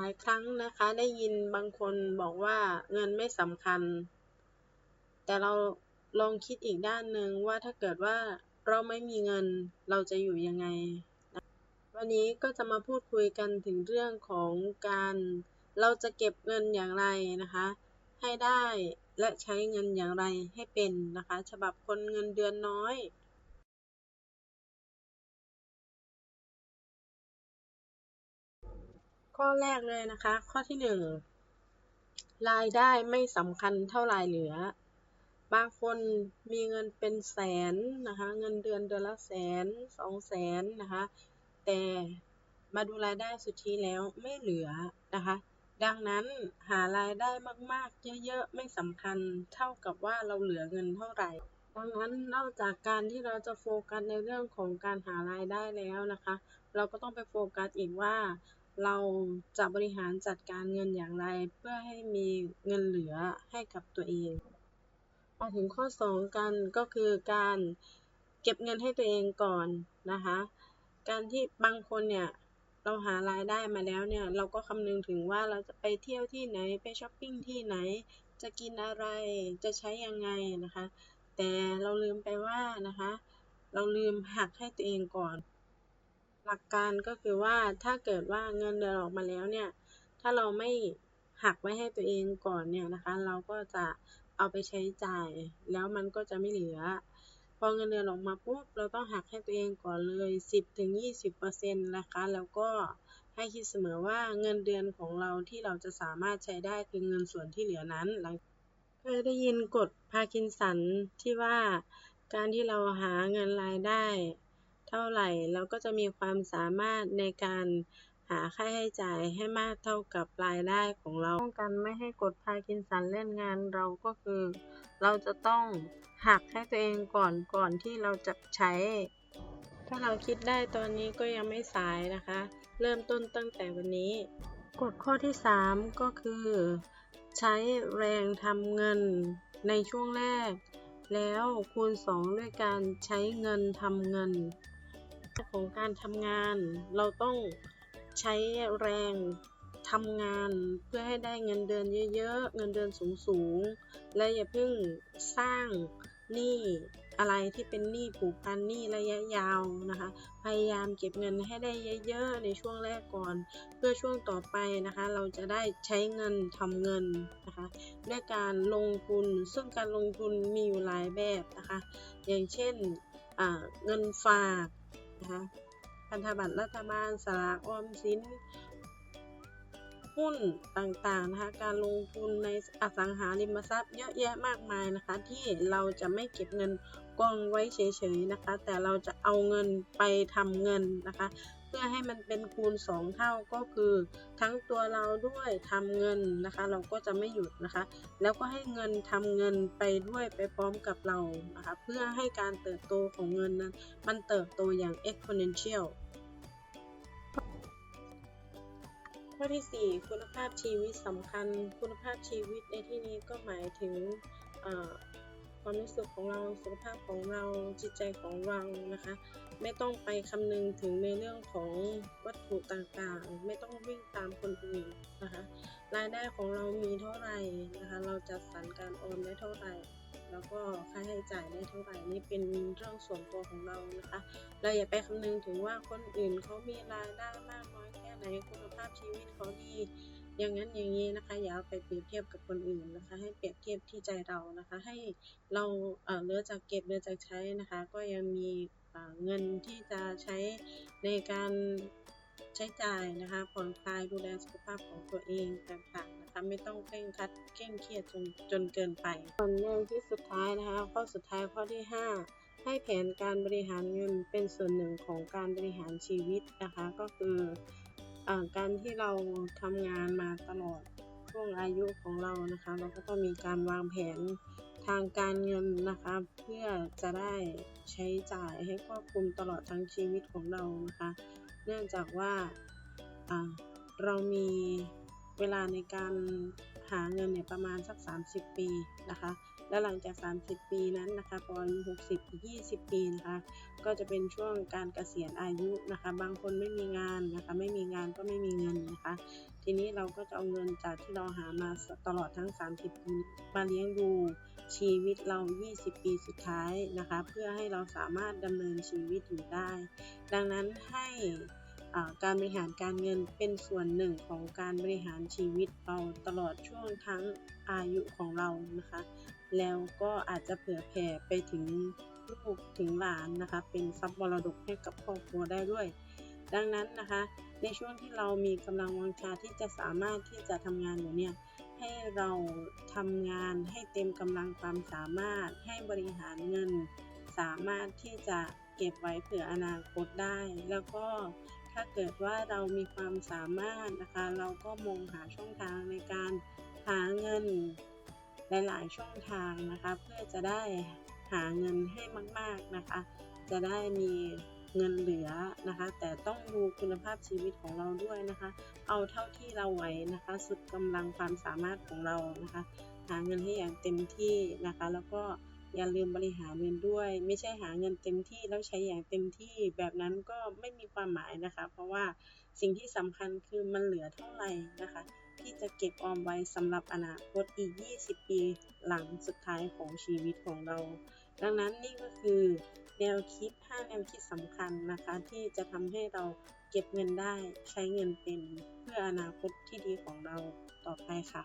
ลายครั้งนะคะได้ยินบางคนบอกว่าเงินไม่สำคัญ แต่เราลองคิดอีกด้านหนึ่งว่าถ้าเกิดว่าเราไม่มีเงินเราจะอยู่ยังไง วันนี้ก็จะมาพูดคุยกันถึงเรื่องของการเราจะเก็บเงินอย่างไรนะคะ ให้ได้และใช้เงินอย่างไรให้เป็นนะคะ ฉบับคนเงินเดือนน้อย ข้อแรกเลยนะคะ ข้อที่หนึ่งรายได้ไม่สำคัญเท่า รายเหลือ บางคนมีเงินเป็นแสนนะคะ เงินเดือนเดือนละแสนสองแสนนะคะ แต่มาดูรายได้สุทธิแล้วไม่เหลือนะคะ ดังนั้นหารายได้มากๆ เยอะๆ ไม่สำคัญเท่ากับว่าเราเหลือเงินเท่าไหร่ ดังนั้นนอกจากการที่เราจะโฟกัสในเรื่องของการหารายได้แล้วนะคะ เราก็ต้องไปโฟกัสอีกว่า เราจะบริหารจัดการเงินอย่างไร เพื่อให้มีเงินเหลือให้กับตัวเอง มาถึงข้อ 2 กันก็คือการเก็บเงินให้ตัวเองก่อนนะคะ การที่บางคนเนี่ยเราหารายได้มาแล้วเนี่ยเราก็คำนึงถึงว่าเราจะไปเที่ยวที่ไหนไปช้อปปิ้งที่ไหน จะกินอะไรจะใช้ยังไงนะคะ แต่เราลืมไปว่านะคะ เราลืมหักให้ตัวเองก่อน หลักการก็คือว่าถ้าเกิดว่าเงินเดือนออกมาแล้วเนี่ย ถ้าเราไม่หักไว้ให้ตัวเองก่อนเนี่ยนะคะ เราก็จะเอาไปใช้จ่าย แล้วมันก็จะไม่เหลือ พอเงินเดือนออกมาปุ๊บเราต้องหักให้ตัวเองก่อนเลย 10-20%นะคะ แล้วก็ให้คิดเสมอว่าเงินเดือนของเราที่เราจะสามารถใช้ได้คือเงินส่วนที่เหลือนั้นหลังเคยได้ยินกฎพาร์กินสันที่ว่าการที่เราหาเงินรายได้ เท่าไหร่ เราก็จะมีความสามารถในการหาค่าใช้จ่ายให้มากเท่ากับรายได้ของเราป้องกันไม่ให้กฎพากินสันเล่นงานเราก็คือ เราจะต้องหักให้ตัวเองก่อนก่อนที่เราจะใช้ ถ้าเราคิดได้ตอนนี้ก็ยังไม่สายนะคะ เริ่มต้นตั้งแต่วันนี้กฎข้อที่ 3 ก็คือ ใช้แรงทำเงินในช่วงแรก แล้วคูณ 2 ด้วยการใช้เงินทำเงิน ของการทำงาน เราต้องใช้แรงทำงานเพื่อให้ได้เงินเดือนเยอะๆ เงินเดือนสูงๆ และอย่าเพิ่งสร้างหนี้อะไรที่เป็นหนี้ผูกพันหนี้ระยะยาวนะคะ พยายามเก็บเงินให้ได้เยอะๆในช่วงแรกก่อน เพื่อช่วงต่อไปนะคะ เราจะได้ใช้เงินทำเงินนะคะด้วยการลงทุนซึ่งการลงทุนมีอยู่หลายแบบนะคะ อย่างเช่นเงินฝาก นะคะพันธบัตรรัฐบาลสลากออมสิน หุ้นต่างๆนะคะการลงทุนในอสังหาริมทรัพย์เยอะแยะมากมายนะคะ ที่เราจะไม่เก็บเงินกองไว้เฉยๆนะคะ แต่เราจะเอาเงินไปทำเงินนะคะ เพื่อให้มันเป็นคูณ 2 เท่าก็คือ ทั้งตัวเราด้วยทำเงินนะคะ เราก็จะไม่หยุดนะคะ แล้วก็ให้เงินทำเงินไปด้วยไปพร้อมกับเรานะคะ เพื่อให้การเติบโตของเงินนั้นมันเติบโตอย่าง exponential ข้อที่ 4 คุณภาพชีวิตสำคัญ คุณภาพชีวิตในที่นี้ก็หมายถึง ความรู้สึกของเราสุขภาพของเราจิตใจของเรานะคะ ไม่ต้องไปคำนึงถึงในเรื่องของวัตถุต่างๆ ไม่ต้องวิ่งตามคนอื่นนะคะรายได้ของเรามีเท่าไหร่นะคะ เราจัดสรรการโอนได้เท่าไหร่ แล้วก็ค่าใช้จ่ายได้เท่าไหร่นี่เป็นเรื่องส่วนตัวของเรานะคะ เราอย่าไปคำนึงถึงว่าคนอื่นเขามีรายได้มากน้อยแค่ไหนคุณภาพชีวิตเขาดี อย่างนั้นอย่างนี้นะคะ อย่าเอาไปเปรียบเทียบกับคนอื่นนะคะ ให้เปรียบเทียบที่ใจเรานะคะ ให้เราเหลือจากเก็บเหลือจากใช้นะคะ ก็ยังมีเงินที่จะใช้ในการใช้จ่ายนะคะผ่อนคลายดูแลสุขภาพของตัวเองต่างๆนะคะ ไม่ต้องเคร่งคัดเคร่งเครียดจนจนเกินไปส่วนเรื่องที่สุดท้ายนะคะ ข้อสุดท้ายข้อที่ 5 ให้แผนการบริหารเงินเป็นส่วนหนึ่งของการบริหารชีวิตนะคะ ก็คือ การที่เราทำงานมาตลอดช่วงอายุของเรานะคะ เราก็ต้องมีการวางแผนทางการเงินนะคะ เพื่อจะได้ใช้จ่ายให้ครอบคลุมตลอดทั้งชีวิตของเรานะคะ เนื่องจากว่าเรามีเวลาในการหาเงินเนี่ยประมาณสัก 30 ปีนะคะ และหลังจาก 30 ปีนั้นนะคะพออายุ60 20 ปีนะคะ ก็จะเป็นช่วงการเกษียณอายุนะคะ บางคนไม่มีงานนะคะ ไม่มีงานก็ไม่มีเงินนะคะ ทีนี้เราก็จะเอาเงินจากที่เราหามาตลอดทั้ง 30 ปีมาเลี้ยงดูชีวิตเรา 20 ปีสุดท้ายนะคะ เพื่อให้เราสามารถดำเนินชีวิตอยู่ได้ ดังนั้นให้การบริหารการเงินเป็นส่วนหนึ่งของการบริหารชีวิตเราตลอดช่วงทั้งอายุของเรานะคะ แล้วก็อาจจะเผื่อแผ่ไปถึงลูกถึงหลานนะคะ เป็นทรัพย์มรดกให้กับครอบครัวได้ด้วย ดังนั้นนะคะ ในช่วงที่เรามีกำลังวังชาที่จะสามารถที่จะทำงานอยู่เนี่ยให้เราทำงานให้เต็มกำลังความสามารถให้บริหารเงิน สามารถที่จะเก็บไว้เผื่ออนาคตได้ แล้วก็ถ้าเกิดว่าเรามีความสามารถนะคะ เราก็มองหาช่องทางในการหาเงิน หลาย ๆ ช่องทางนะคะ เพื่อจะได้หาเงินให้มาก ๆ นะคะ จะได้มีเงินเหลือนะคะ แต่ต้องดูคุณภาพชีวิตของเราด้วยนะคะ เอาเท่าที่เราไหวนะคะ สุดกำลังความสามารถของเรานะคะ หาเงินให้อย่างเต็มที่นะคะ แล้วก็อย่าลืมบริหารเงินด้วย ไม่ใช่หาเงินเต็มที่แล้วใช้อย่างเต็มที่แบบนั้นก็ไม่มีความหมายนะคะ เพราะว่าสิ่งที่สำคัญคือมันเหลือเท่าไหร่นะคะ ที่จะเก็บออมไว้สำหรับอนาคตอีก 20 ปีหลังสุดท้ายของชีวิตของเรา ดังนั้นนี่ก็คือแนวคิด 5 แนวคิดสำคัญนะคะ ที่จะทำให้เราเก็บเงินได้ใช้เงินเป็นเพื่ออนาคตที่ดีของเราต่อไปค่ะ